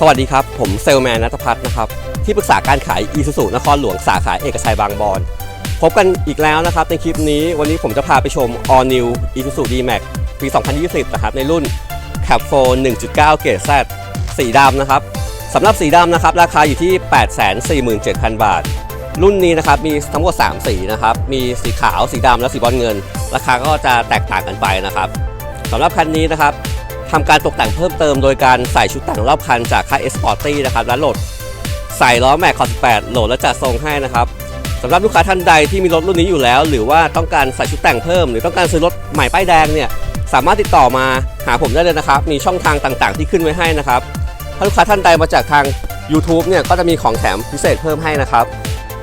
สวัสดีครับ ผมเซลแมนนัทพัฒน์นะครับ ที่ปรึกษาการขายอีซูซูนครหลวงสาขาเอกชัยบางบอน พบกันอีกแล้วนะครับในคลิปนี้วันนี้ผมจะพาไปชม All New Isuzu D-Max ปี 2020 นะครับ ในรุ่น Cap 4 1.9 เกรด Z สีดำนะครับสำหรับสีดำนะครับ ราคาอยู่ที่ 847,000 บาท รุ่นนี้นะครับมีทั้งหมด 3 สีนะครับ มีสีขาวสีดำและสีบอลเงิน ราคาก็จะแตกต่างกันไปนะครับสำหรับคันนี้นะครับ ทำการตกแต่งเพิ่มเติมโดยการใส่ชุดแต่งรอบคันจากค่าย e s p o r t y นะครับและโหลดใส่ล้อแม็กคอ18โหลดและจัดทรงให้นะครับสำหรับลูกค้าท่านใดที่มีรถรุ่นนี้อยู่แล้ว หรือว่าต้องการใส่ชุดแต่งเพิ่ม หรือต้องการซื้อรถใหม่ป้ายแดงเนี่ยสามารถติดต่อมาหาผมได้เลยนะครับ มีช่องทางต่างๆ ที่ขึ้นไว้ให้นะครับ ถ้าลูกค้าท่านใดมาจากทาง YouTube เนี่ยก็จะมีของแถมพิเศษเพิ่มให้นะครับ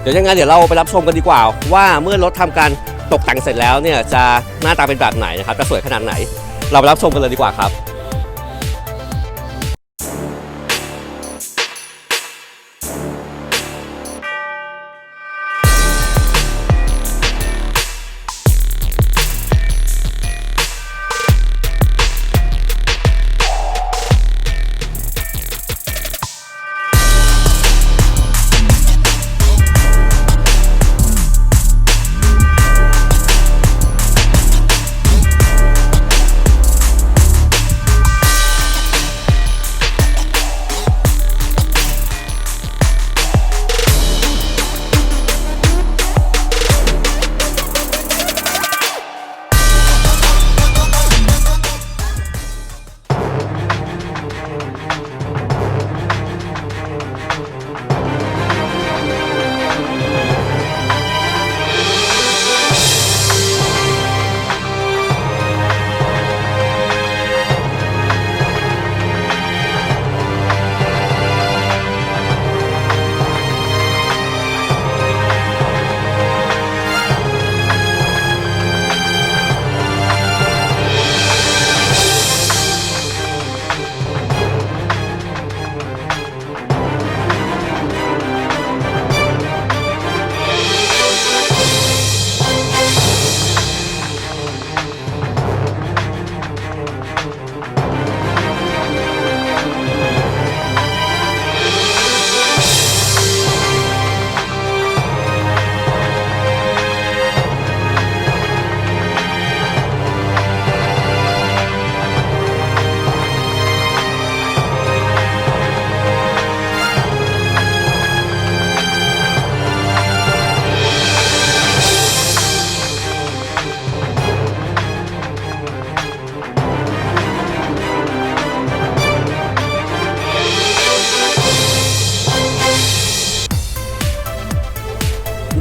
เดี๋ยวยังไงเดี๋ยวเราไปรับชมกันดีกว่า ว่าเมื่อรถทำการตกแต่งเสร็จแล้วเนี่ยจะหน้าตาเป็นแบบไหนนะครับจะสวยขนาดไหน เราไปรับชมกันเลยดีกว่าครับ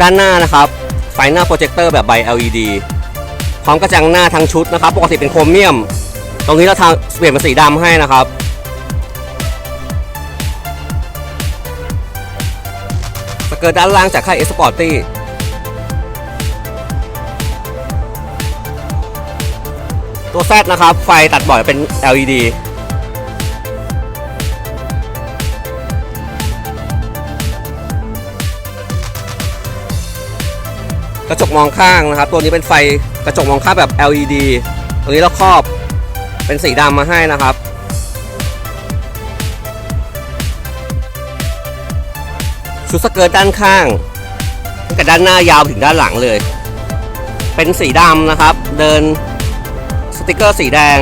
ด้านหน้านะครับ ไฟหน้าโปรเจคเตอร์แบบใบ LED พร้อมกระจังหน้าทั้งชุดนะครับ ปกติเป็นโครเมียม ตรงนี้เราทำเปลี่ยนเป็นสีดำให้นะครับ สเกิร์ตด้านล่างจากค่าย e s p o r t y ตัว Z นะครับ ไฟตัดบ่อยเป็น LED กระจกมองข้างนะครับ ตัวนี้เป็นไฟกระจกมองข้างแบบ LED ตัวนี้เราครอบเป็นสีดำมาให้นะครับชุดสเกิร์ตด้านข้างตั้งแต่ด้านหน้ายาวถึงด้านหลังเลย เป็นสีดำนะครับ เดินสติกเกอร์สีแดง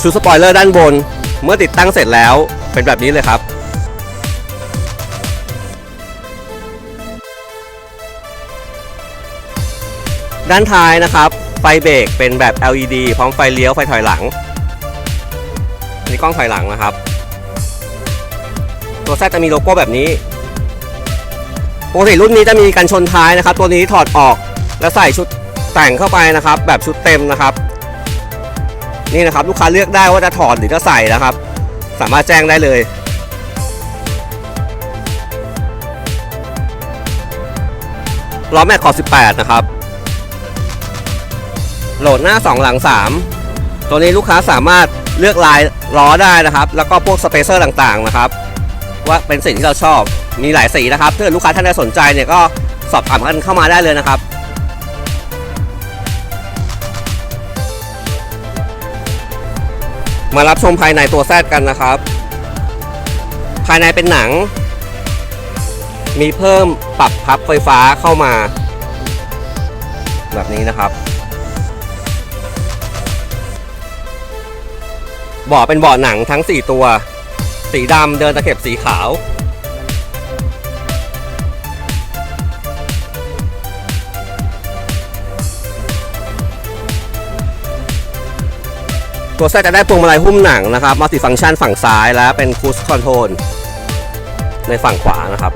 ชุดสปอยเลอร์ด้านบน เมื่อติดตั้งเสร็จแล้วเป็นแบบนี้เลยครับ ด้านท้ายนะครับ ไฟเบรกเป็นแบบ LED พร้อมไฟเลี้ยวไฟถอยหลัง อันนี้กล้องถอยหลังนะครับ ตัวแซจะมีโลโก้แบบนี้ปกติรุ่นนี้จะมีกันชนท้ายนะครับ ตัวนี้ถอดออกแล้วใส่ชุดแต่งเข้าไปนะครับ แบบชุดเต็มนะครับ นี่นะครับลูกค้าเลือกได้ว่าจะถอดหรือจะใส่นะครับ สามารถแจ้งได้เลยล้อแม็กขอบ18 นะครับ โหลดหน้า 2 หลัง 3 ตัวนี้ลูกค้าสามารถเลือกลายล้อได้นะครับ แล้วก็พวกสเปเซอร์ต่างๆนะครับ ว่าเป็นสิ่งที่เราชอบมีหลายสีนะครับถ้าลูกค้าท่านใดสนใจเนี่ยก็สอบถามกันเข้ามาได้เลยนะครับมารับชมภายในตัวแซดกันนะครับ ภายในเป็นหนัง มีเพิ่มปรับพับไฟฟ้าเข้ามา แบบนี้นะครับ บาะเป็นเบาะหนังทั้ง 4 ตัว สีดำเดินตะเข็บสีขาว ตัวแซดจะได้พวงมาลัยหุ้มหนังนะครับมัลติฟังก์ชันฝั่งซ้ายและเป็นคู i คอนโทรลในฝั่งขวานะครับ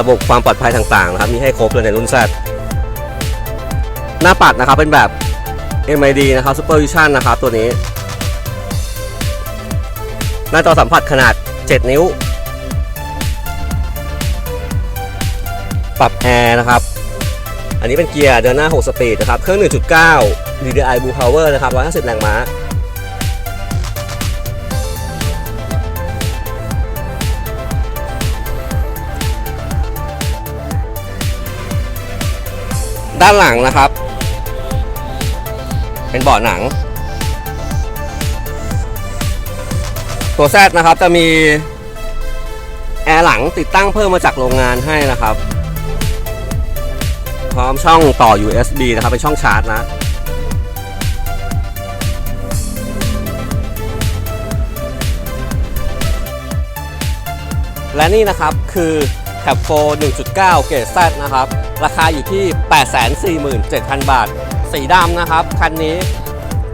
ระบบความปลอดภัยต่างๆนะครับ มีให้ครบเลยในรุ่น Z หน้าปัดนะครับเป็นแบบ MID นะครับ Supervision นะครับตัวนี้ หน้าจอสัมผัสขนาด 7 นิ้ว ปรับแอร์นะครับ อันนี้เป็นเกียร์เดินหน้า 6 สปีดนะครับ เครื่อง 1.9 DDI Blue Power นะครับ150 แรงม้าด้านหลังนะครับ เป็นเบาะหนัง ตัวแซดนะครับจะมีแอร์หลังติดตั้งเพิ่มมาจากโรงงานให้นะครับ พร้อมช่องต่อ USB นะครับเป็นช่องชาร์จนะและนี่นะครับคือ c a p 4 1.9 เกรด Z นะครับ ราคาอยู่ที่ 847,000 บาท สีดำนะครับคันนี้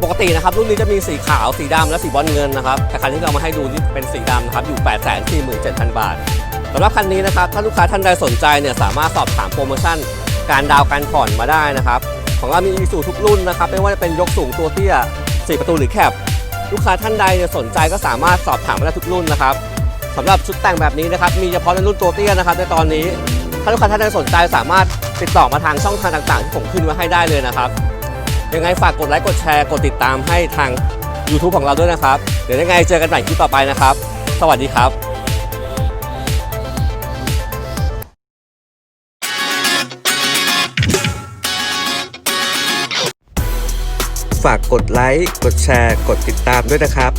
ปกตินะครับรุ่นนี้จะมีสีขาวสีดำและสีบอลเงินนะครับแต่คันที่เรามาให้ดูนี่เป็นสีดำนะครับอยู่ 847,000 บาทสำหรับคันนี้นะครับถ้าลูกค้าท่านใดสนใจเนี่ยสามารถสอบถามโปรโมชั่น การดาวน์การผ่อนมาได้นะครับของเรามีอีสูทุกรุ่นนะครับไม่ว่าจะเป็นยกสูงตัวเตี้ย4 ประตูหรือแคบลูกค้าท่านใดเนี่ยสนใจก็สามารถสอบถามมาได้ทุกรุ่นนะครับสำหรับชุดแต่งแบบนี้นะครับมีเฉพาะในรุ่นตัวเตี้ยนะครับในตอนนี้ถ้าลูกค้าท่านใดสนใจสามารถติดต่อมาทางช่องทางต่างๆที่ผมขึ้นไว้ให้ได้เลยนะครับ ยังไงฝากกดไลค์กดแชร์กดติดตามให้ทาง YouTube ของเราด้วยนะครับ เดี๋ยวยังไงเจอกันใหม่คลิปต่อไปนะครับ สวัสดีครับฝากกดไลค์ กดแชร์ กดติดตามด้วยนะครับ